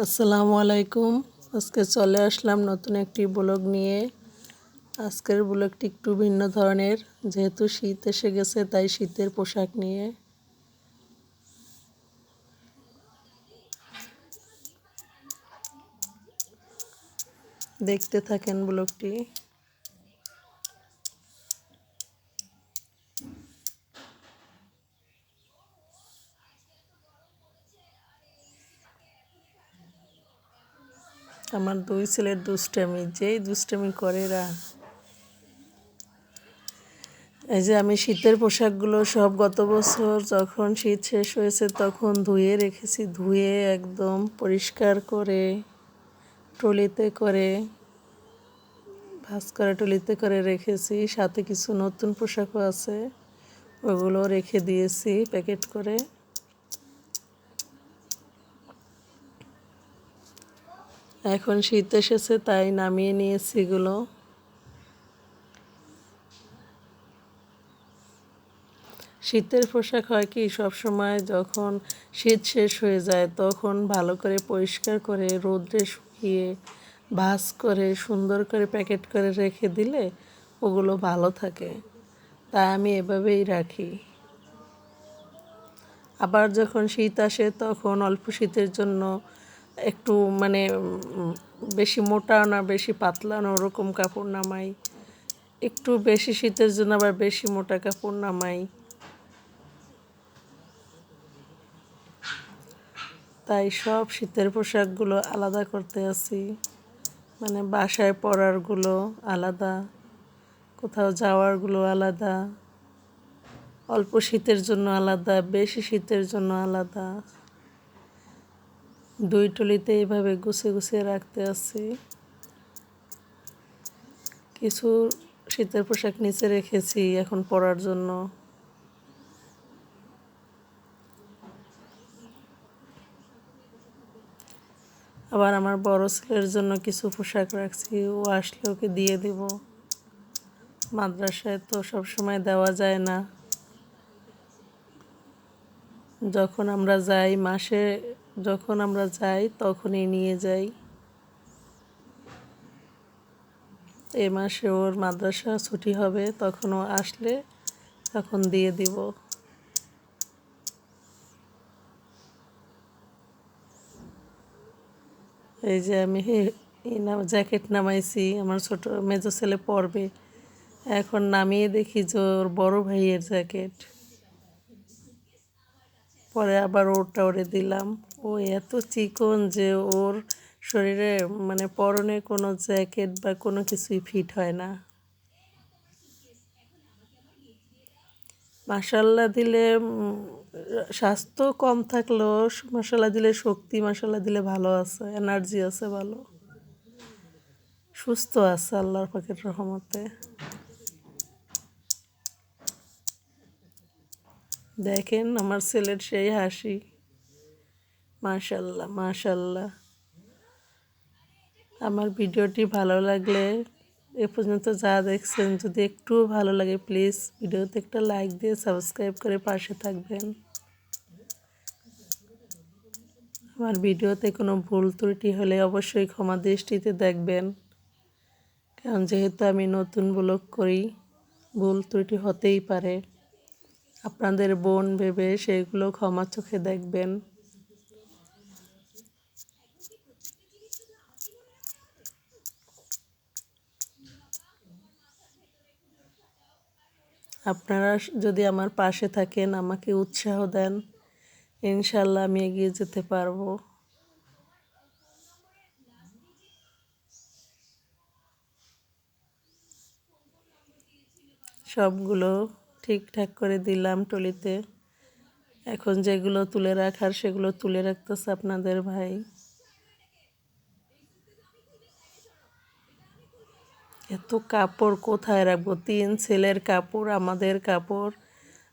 আসসালামু আলাইকুম। আজকে চলে আসলাম নতুন একটি ব্লগ নিয়ে। আজকের ব্লগটি একটু ভিন্ন ধরনের, যেহেতু শীত এসে গেছে, তাই শীতের পোশাক নিয়ে। দেখতে থাকেন ব্লগটি। আমার দুই ছেলের দুষ্টামি, যেই দুষ্টামি করে এরা। এই যে আমি শীতের পোশাকগুলো সব গত বছর যখন শীত শেষ হয়েছে তখন ধুয়ে রেখেছি, ধুয়ে একদম পরিষ্কার করে, টলিতে করে, ভাজ করে টলিতে করে রেখেছি। সাথে কিছু নতুন পোশাকও আছে ওগুলো রেখে দিয়েছি প্যাকেট করে। এখন শীত এসেছে, তাই নামিয়ে নিয়েছি এগুলো। শীতের পোশাক হয় কি সব সময় যখন শীত শেষ হয়ে যায়, তখন ভালো করে পরিষ্কার করে রোদ্রে শুকিয়ে, ভাজ করে, সুন্দর করে প্যাকেট করে রেখে দিলে ওগুলো ভালো থাকে। তাই আমি এভাবেই রাখি। আবার যখন শীত আসে, তখন অল্প শীতের জন্য একটু মানে বেশি মোটা না, বেশি পাতলা না, ওরকম কাপড় নামাই। একটু বেশি শীতের জন্য আবার বেশি মোটা কাপড় নামাই। তাই সব শীতের পোশাকগুলো আলাদা করতে আছি। মানে বাসায় পরারগুলো আলাদা, কোথাও যাওয়ারগুলো আলাদা, অল্প শীতের জন্য আলাদা, বেশি শীতের জন্য আলাদা। দুই টলিতে এইভাবে গুছিয়ে গুছিয়ে রাখতে আছি। কিছু শীতের পোশাক নিচে রেখেছি এখন পরার জন্য। আবার আমার বড় ছেলের জন্য কিছু পোশাক রাখছি, ও আসলে ওকে দিয়ে দেব। মাদ্রাসায় তো সব সময় দেওয়া যায় না। যখন আমরা যাই, মাসে যখন আমরা যাই, তখনই নিয়ে যাই। এ মাসে ওর মাদ্রাসা ছুটি হবে তখন ও আসলে তখন দিয়ে দিব। এই যে আমি জ্যাকেট নামাইছি, আমার ছোট মেজো ছেলে পরবে। এখন নামিয়ে দেখি যে ওর বড় ভাইয়ের জ্যাকেট। পরে আবার ওরটা ওরে দিলাম। ও এত চিকন যে ওর শরীরে মানে পরনে কোনো জ্যাকেট বা কোনো কিছুই ফিট হয় না। মশাল্লা দিলে স্বাস্থ্য কম থাকলেও মশলা দিলে শক্তি মশলা দিলে ভালো আছে এনার্জি আছে ভালো। সুস্থ আছে আল্লাহর পাখির রহমতে। দেখেন আমার ছেলের সেই হাসি। মাশাল্লাহ মাশাল্লাহ। আমার ভিডিওটি ভালো লাগলে এ পর্যন্ত যা দেখছেন, যদি একটু ভালো লাগে প্লিজ ভিডিওতে একটা লাইক দিয়ে সাবস্ক্রাইব করে পাশে থাকবেন। আমার ভিডিওতে কোনো ভুল ত্রুটি হলে অবশ্যই ক্ষমা দৃষ্টিতে দেখবেন। কারণ যেহেতু আমি নতুন ব্লগ করি, ভুল ত্রুটি হতেই পারে। আপনাদের বোন ভেবে সেগুলো ক্ষমা চোখে দেখবেন। আপনারা যদি আমার পাশে থাকেন, আমাকে উৎসাহ দেন ইনশাল্লাহ আমি এগিয়ে যেতে পারব। সবগুলো ঠিকঠাক করে দিলাম টলিতে। এখন যেগুলো তুলে রাখার সেগুলো তুলে রাখতেছে আপনাদের ভাই। এত কাপড় কোথায় রাখব? তিন ছেলের কাপড়, আমাদের কাপড়।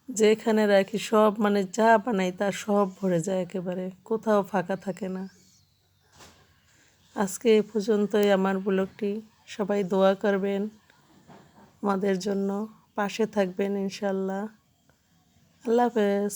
যেখানে রাখি সব মানে যা বানাই তা সব ভরে যায় একেবারে। কোথাও ফাঁকা থাকে না। আজকে এ পর্যন্তই আমার ব্লগটি। সবাই দোয়া করবেন আমাদের জন্য। পাশে থাকবেন ইনশাল্লাহ। আল্লাহ হাফেজ।